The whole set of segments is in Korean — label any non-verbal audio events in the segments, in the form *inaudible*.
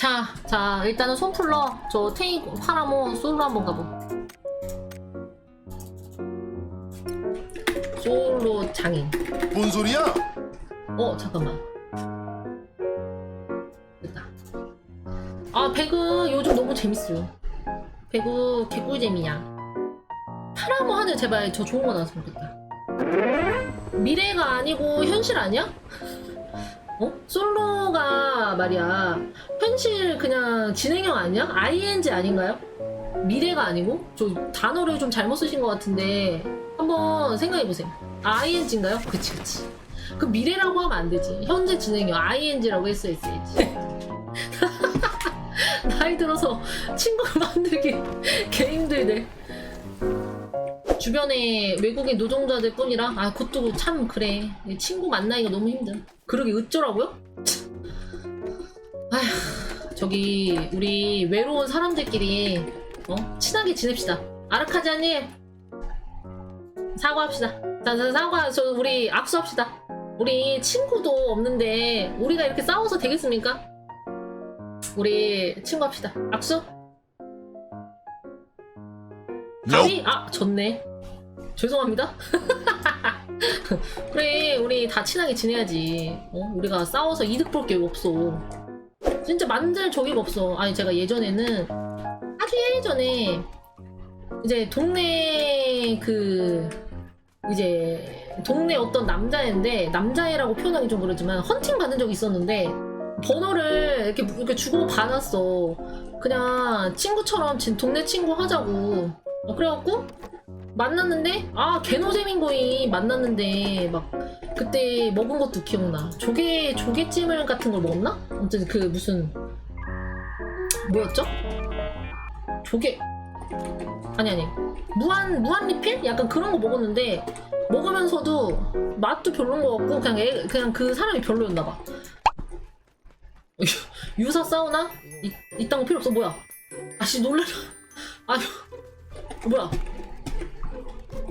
자, 자, 일단은 손 풀러. 저 테이 파라모 솔로 한번 가보. 솔로 장인. 뭔 소리야? 어, 잠깐만. 됐다. 아, 배그 요즘 너무 재밌어요. 배그 개꿀잼이야. 파라모 하늘 제발 저 좋은 거 나왔으면 좋겠다. 미래가 아니고 현실 아니야? 어? 솔로가 말이야. 현실 그냥 진행형 아니야? ING 아닌가요? 미래가 아니고? 저 단어를 좀 잘못 쓰신 것 같은데 한번 생각해보세요. 아, ING인가요? 그치, 그치. 그 미래라고 하면 안 되지. 현재 진행형 ING라고 했어야 했어야지. *laughs* 나이 들어서 친구를 만들기 *laughs* 개 힘들대. 주변에 외국인 노동자들 뿐이라 아 그것도 참 그래 친구 만나기가 너무 힘들어 그러게 어쩌라고요? 아휴 저기 우리 외로운 사람들끼리 어? 친하게 지냅시다. 아르카자님 사과합시다. 자, 자 사과. 저 우리 악수합시다. 우리 친구도 없는데 우리가 이렇게 싸워서 되겠습니까? 우리 친구합시다. 악수? 가위? 아 졌네. 죄송합니다 *laughs* *laughs* 그래 우리 다 친하게 지내야지. 어? 우리가 싸워서 이득 볼 게 없어. 진짜 만들 저기가 없어. 아니 제가 예전에는 아주 예전에 이제 동네 그 이제 동네 어떤 남자애인데 남자애라고 표현하기 좀 그렇지만 헌팅 받은 적이 있었는데 번호를 이렇게 이렇게 주고 받았어. 그냥 친구처럼 진 동네 친구 하자고. 어, 그래갖고 만났는데? 아 개노잼인 거이 만났는데 막 그때 먹은 것도 기억나. 조개 조개찜을 같은 걸 먹었나? 아무튼 그 무슨 뭐였죠? 조개. 아니 아니. 무한 무한 리필? 약간 그런 거 먹었는데 먹으면서도 맛도 별론 거 같고 그냥 애, 그냥 그 사람이 별로였나 봐. *laughs* 유사 사우나? 이, 이딴 거 필요 없어. 뭐야? 아씨 놀래라. *laughs* 아휴 뭐야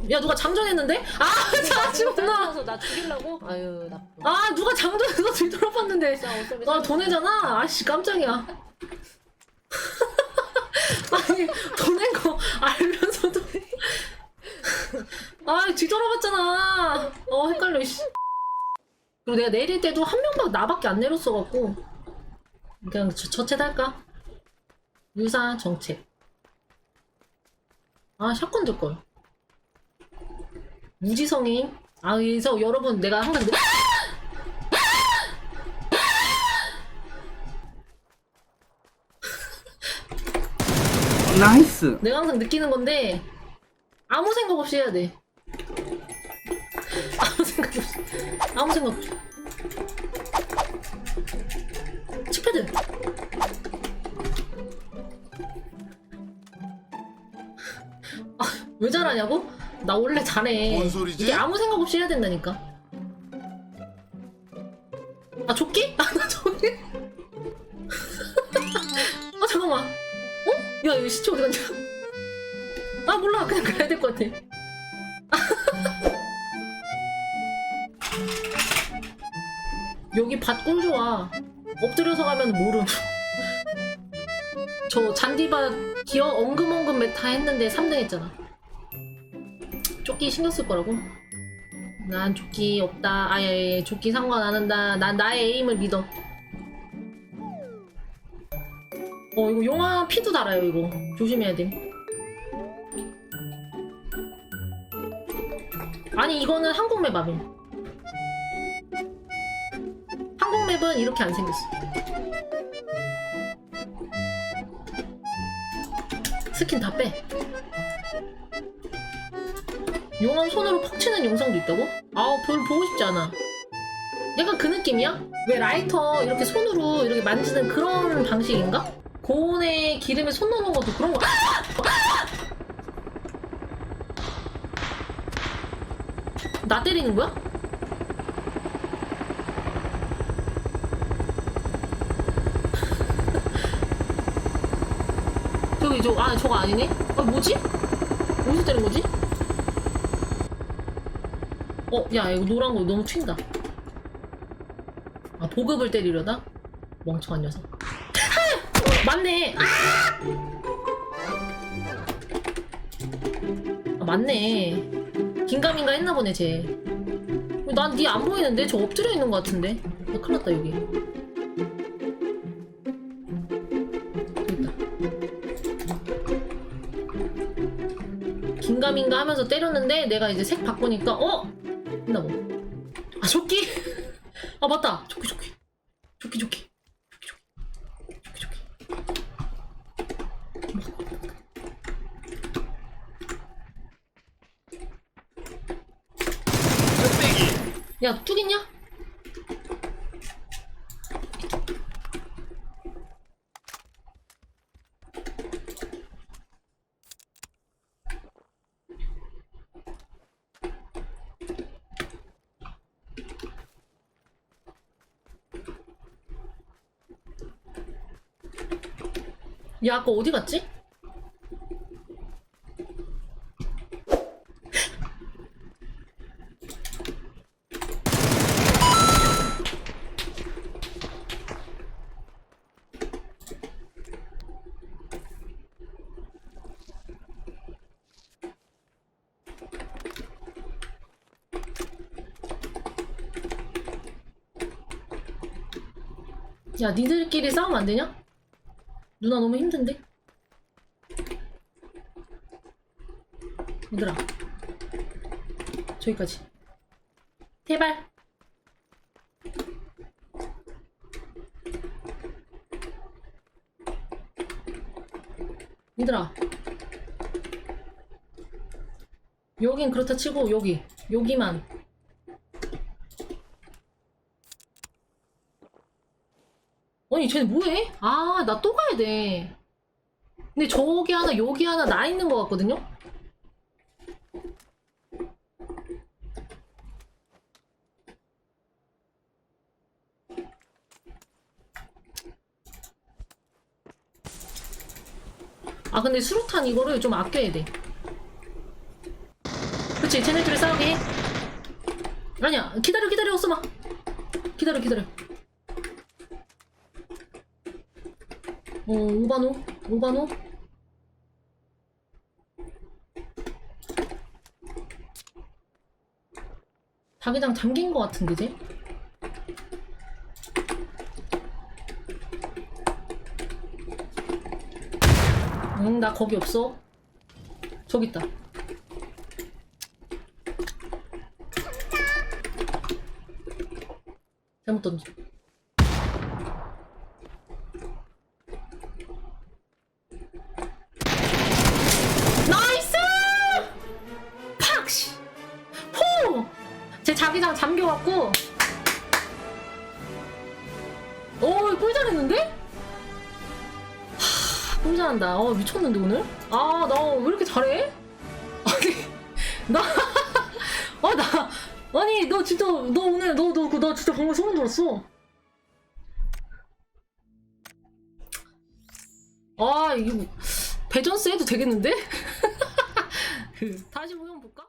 야 누가 장전했는데? 아 짜증나 나 죽이려고? 아유 나쁜. 아 누가 장전해서 *laughs* 뒤돌아봤는데. 아 돈내잖아? 아씨 깜짝이야. *laughs* 아니 돈낸 거 알면서도. 아 뒤돌아봤잖아. 어 헷갈려 씨. 그리고 내가 내릴 때도 한 명밖에 나밖에 안 내렸어갖고. 그냥 저, 저체 할까? 유사 정책 아 샷건 들걸 무지성인 아 그래서 여러분 내가 항상 느- 나이스. 내가 항상 느끼는 건데 아무 생각 없이 해야 돼. 아무 생각 없이. 아무 생각 없이. 칩패드. 아, 왜 잘하냐고? 나 원래 잘해. 뭔 소리지? 이게 아무 생각 없이 해야 된다니까. 아 조끼? *laughs* 아나 조끼? 아 *laughs* 잠깐만. 어? 야 이거 시체 어디 갔냐? 아 몰라. 그냥 가야 될 것 같아. *laughs* 여기 밭꿀 좋아. 엎드려서 가면 모름. 저 잔디밭 기어 엉금엉금 메타 했는데 3등 했잖아 조끼 신경 쓸 거라고? 난 조끼 없다. 아예 조끼 상관 안 한다. 난 나의 에임을 믿어. 어 이거 용암 피도 달아요 이거. 조심해야 돼. 아니 이거는 한국 맵 아님. 한국 맵은 이렇게 안 생겼어. 스킨 다 빼 용암 손으로 퍽 치는 영상도 있다고? 아우 별로 보고 싶지 않아 약간 그 느낌이야? 왜 라이터 이렇게 손으로 이렇게 만지는 그런 방식인가? 고온에 기름에 손 넣는 것도 그런 거 나 때리는 거야? 저기 저, 아 저거 아니네? 아 뭐지? 어디서 때린 거지? 어, 야, 이거 노란 거 너무 튄다. 아, 보급을 때리려다? 멍청한 녀석. 맞네. 아! 아 맞네. 긴가민가 했나 보네 쟤. 난 니 안 보이는데 저 엎드려 있는 것 같은데. 아, 큰일 났다 여기. 긴가민가 하면서 때렸는데 내가 이제 색 바꾸니까 어? 했나 보. 아 조끼. *laughs* 아 맞다. 조끼 조끼. 조끼 조끼. 조끼 조끼. 야, 뚝 있냐? 야, 아까 어디 갔지? 야, 니들끼리 싸우면 안 되냐? 누나 너무 힘든데? 얘들아. 저기까지. 제발. 얘들아. 여긴 그렇다 치고 여기. 여기만. 아니 쟤네 뭐해? 아 나 또 가야 돼. 근데 저기 하나 여기 하나 나 있는 것 같거든요? 아 근데 수류탄 이거를 좀 아껴야 돼. 그치 쟤네 둘이 싸우게. 해 아니야 기다려 기다려 오스마 기다려 기다려 어, 오바노? 오바노? 자기장 잠긴 것 같은데, 쟤? 응, 나 거기 없어. 저기 있다. 잘못 던져. 꿀 잘했는데? 하, 꿀 잘한다. 어, 미쳤는데, 오늘? 아, 나 왜 이렇게 잘해? 아니, *laughs* 나, *laughs* 아, 나, 아니, 너 진짜, 너 오늘, 너, 너, 너 진짜 방금 소름 돋았어. 아, 이거, 배전스 해도 되겠는데? *laughs* 그, 다시 보면 볼까?